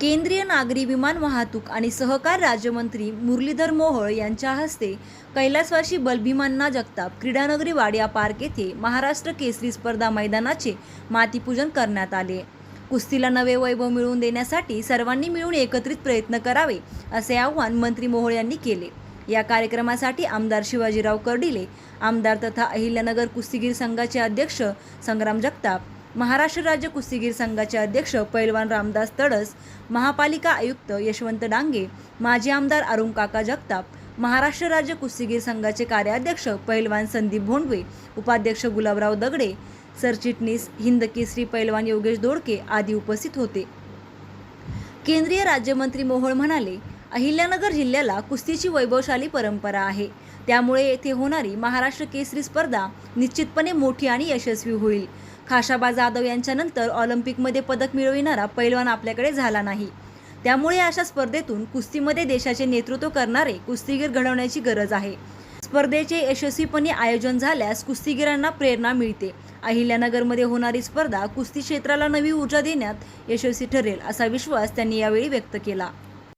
केंद्रीय नागरी विमान वाहतूक आणि सहकार राज्यमंत्री मुरलीधर मोहोळ यांच्या हस्ते कैलासवासी बलभीमांना जगताप क्रीडानगरी वाडिया पार्क येथे महाराष्ट्र केसरी स्पर्धा मैदानाचे मातीपूजन करण्यात आले. कुस्तीला नवे वैभव मिळवून देण्यासाठी सर्वांनी मिळून एकत्रित प्रयत्न करावे असे आवाहन मंत्री मोहोळ यांनी केले. या कार्यक्रमासाठी आमदार शिवाजीराव कर्डिले आमदार तथा अहिल्यानगर कुस्तीगीर संघाचे अध्यक्ष संग्राम जगताप महाराष्ट्र राज्य कुस्तीगीर संघाचे अध्यक्ष पैलवान रामदास तडस महापालिका आयुक्त यशवंत डांगे माजी आमदार अरुण काका जगताप महाराष्ट्र राज्य कुस्तीगीर संघाचे कार्याध्यक्ष पैलवान संदीप भोंडवे उपाध्यक्ष गुलाबराव दगडे सरचिटणीस हिंद केसरी पैलवान योगेश दोडके आदी उपस्थित होते. केंद्रीय राज्यमंत्री मोहोळ म्हणाले अहिल्यानगर जिल्ह्याला कुस्तीची वैभवशाली परंपरा आहे. त्यामुळे येथे होणारी महाराष्ट्र केसरी स्पर्धा निश्चितपणे मोठी आणि यशस्वी होईल. खाशाबा जाधव यांच्यानंतर ऑलिम्पिकमध्ये पदक मिळविणारा पैलवान आपल्याकडे झाला नाही. त्यामुळे अशा स्पर्धेतून कुस्तीमध्ये देशाचे नेतृत्व करणारे कुस्तीगीर घडवण्याची गरज आहे. स्पर्धेचे यशस्वीपणे आयोजन झाल्यास कुस्तीगीरांना प्रेरणा मिळते. अहिल्यानगरमध्ये होणारी स्पर्धा कुस्ती क्षेत्राला नवी ऊर्जा देण्यात यशस्वी ठरेल असा विश्वास त्यांनी यावेळी व्यक्त केला.